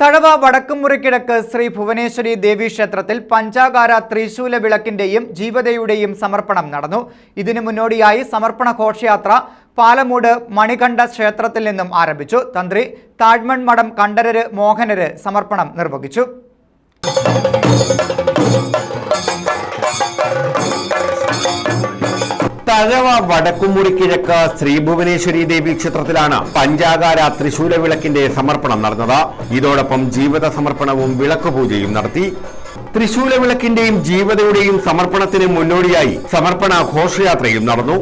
തഴവ വടക്കുമുറിക്കിഴക്ക് ശ്രീ ഭുവനേശ്വരി ദേവി ക്ഷേത്രത്തിൽ പഞ്ചാകാര ത്രിശൂല വിളക്കിന്റെയും ജീവതയുടെയും സമർപ്പണം നടന്നു. ഇതിനു മുന്നോടിയായി സമർപ്പണ ഘോഷയാത്ര പാലമൂട് മണികണ്ഠ ക്ഷേത്രത്തിൽ നിന്നും ആരംഭിച്ചു. തന്ത്രി താഴ്മൺ മഠം കണ്ഠരര് മോഹനര് സമർപ്പണം നിർവഹിച്ചു. തഴവ വടക്കുമുറി കിഴക്ക് ശ്രീ ഭുവനേശ്വരി ദേവി ക്ഷേത്രത്തിലാണ് പഞ്ചാകാര ത്രിശൂല വിളക്കിന്റെ സമർപ്പണം നടന്നത്. ഇതോടൊപ്പം ജീവിത സമർപ്പണവും വിളക്ക് പൂജയും നടത്തി. തൃശൂല വിളക്കിന്റെയും ജീവതയുടെയും സമർപ്പണത്തിന് മുന്നോടിയായി സമർപ്പണ ഘോഷയാത്രയും നടന്നു.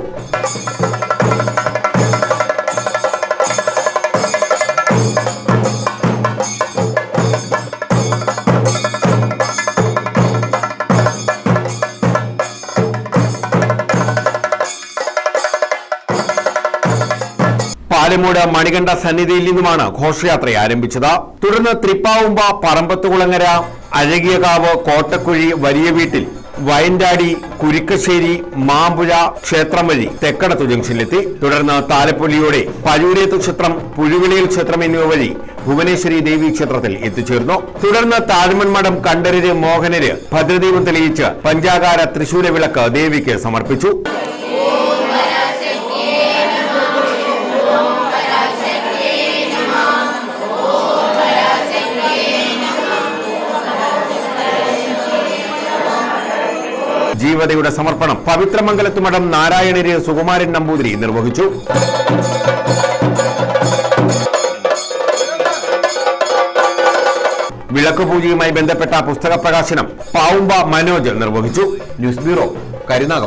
പാലമൂട് മണികണ്ഠ സന്നിധിയിൽ നിന്നുമാണ് ഘോഷയാത്ര ആരംഭിച്ചത്. തുടർന്ന് തൃപ്പാവുമ്പ പറമ്പത്തുകുളങ്ങര അഴകിയകാവ് കോട്ടക്കുഴി വലിയ വീട്ടിൽ വയൻഡാടി കുരിക്കശ്ശേരി മാമ്പുഴ ക്ഷേത്രം വഴി തെക്കടത്തു ജംഗ്ഷനിലെത്തി. തുടർന്ന് താലപ്പൊലിയോടെ പഴൂരേത്ത് ക്ഷേത്രം പുഴുവിളയിൽ ക്ഷേത്രം എന്നിവ വഴി ഭുവനേശ്വരി ദേവി ക്ഷേത്രത്തിൽ എത്തിച്ചേർന്നു. തുടർന്ന് താഴ്മൺമഠം കണ്ടരര് മോഹനര് ഭദ്രദീപം തെളിയിച്ച് പഞ്ചാകാര തൃശൂല വിളക്ക് ദേവിക്ക് സമർപ്പിച്ചു. ജീവതയുടെ സമർപ്പണം പവിത്രമംഗലത്ത് മഠം നാരായണര് സുകുമാരൻ നമ്പൂതിരി നിർവഹിച്ചു. വിളക്ക് പൂജയുമായി ബന്ധപ്പെട്ട പുസ്തക പ്രകാശനം പാവുമ്പ മനോജ് നിർവഹിച്ചു. News bureau കരുനാഗം